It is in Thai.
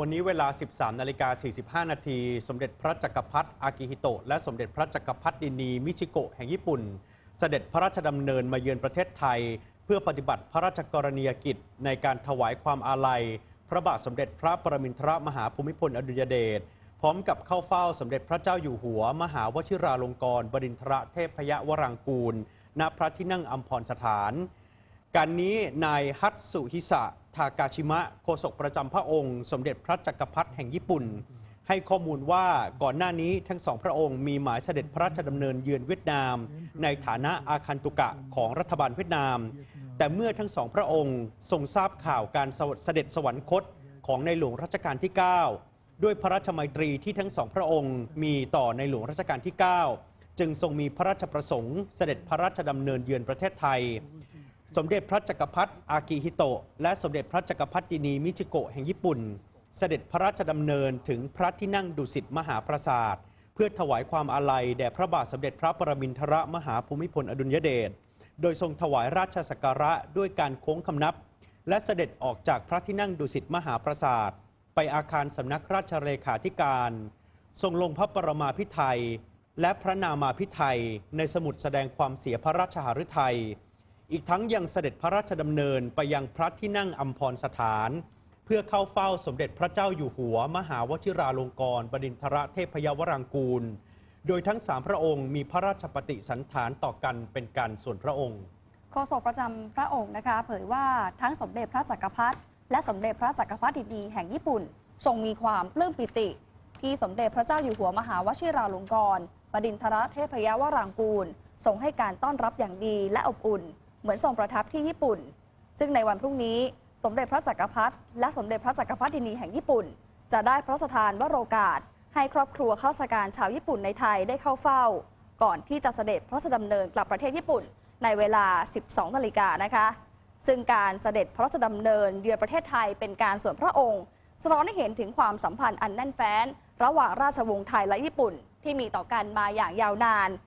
วันนี้เวลา 13 นาฬิกา 45 นาที สมเด็จพระจักรพรรดิอากิฮิโตะ และสมเด็จพระจักรพรรดินี มิชิโกะแห่งญี่ปุ่น เสด็จพระราชดำเนินมาเยือนประเทศไทย เพื่อปฏิบัติพระราชกรณียกิจ ในการถวายความอาลัย พระบาทสมเด็จพระปรมินทรมหาภูมิพลอดุลยเดช พร้อมกับเข้าเฝ้าสมเด็จพระเจ้าอยู่หัว มหาวชิราลงกรณบดินทรเทพยวรางกูล ณ พระที่นั่งอัมพรสถาน การนี้นายฮัตสุฮิสะทากาชิมะโฆษกประจำพระองค์ สมเด็จพระจักรพรรดิแห่งญี่ปุ่น ให้ข้อมูลว่าก่อนหน้านี้ทั้งสองพระองค์มีหมายเสด็จพระราชดำเนินเยือนเวียดนาม ในฐานะอาคันตุกะของรัฐบาลเวียดนาม แต่เมื่อทั้งสองพระองค์ทรงทราบข่าวการเสด็จสวรรคตของในหลวงรัชกาลที่ 9 ด้วยพระราชมัยตรีที่ทั้งสองพระองค์มีต่อในหลวงรัชกาลที่ 9 จึงทรงมีพระราชประสงค์เสด็จพระราชดำเนินเยือนประเทศไทย สมเด็จพระจักรพรรดิอากิฮิโตะ และสมเด็จพระจักรพรรดินีมิชิโกะแห่งญี่ปุ่น เสด็จพระราชดำเนินถึงพระที่นั่งดุสิตมหาปราสาท เพื่อถวายความอาลัยแด่พระบาทสมเด็จพระปรมินทรมหาภูมิพลอดุลยเดช โดยทรงถวายราชสักการะด้วยการโค้งคำนับ และเสด็จออกจากพระที่นั่งดุสิตมหาปราสาท ไปอาคารสำนักราชเลขาธิการ ทรงลงพระปรมาภิไธยและพระนามาภิไธยในสมุดแสดงความเสียพระราชหฤทัย อีกทั้งยังเสด็จพระราชดำเนินไปยังพระที่นั่งอัมพรสถาน เพื่อเข้าเฝ้าสมเด็จพระเจ้าอยู่หัว มหาวชิราลงกรณบดินทรเทพยวรางกูล โดยทั้งสามพระองค์มีพระราชปฏิสันฐานต่อกันเป็นการส่วนพระองค์โฆษกประจำพระองค์นะคะ เผยว่าทั้งสมเด็จพระจักรพรรดิและสมเด็จพระจักรพรรดินีแห่งญี่ปุ่นทรงมีความปลื้มปิติ ที่สมเด็จพระเจ้าอยู่หัวมหาวชิราลงกรณบดินทรเทพยวรางกูลทรงให้การต้อนรับอย่างดีและอบอุ่น เหมือนทรงประทับที่ญี่ปุ่น ซึ่งในวันพรุ่งนี้สมเด็จพระจักรพรรดิและสมเด็จพระจักรพรรดินีแห่งญี่ปุ่น จะได้พระราชทานวโรกาส ให้ครอบครัวข้าราชการชาวญี่ปุ่นในไทยได้เข้าเฝ้า ก่อนที่จะเสด็จพระราชดำเนินกลับประเทศญี่ปุ่น ในเวลา 12นาฬิกานะคะ ซึ่งการเสด็จพระราชดำเนินเยือนประเทศไทยเป็นการส่วนพระองค์สะท้อนให้เห็นถึงความสัมพันธ์อันแน่นแฟ้น ระหว่างราชวงศ์ไทยและญี่ปุ่น ที่มีต่อกันมาอย่างยาวนาน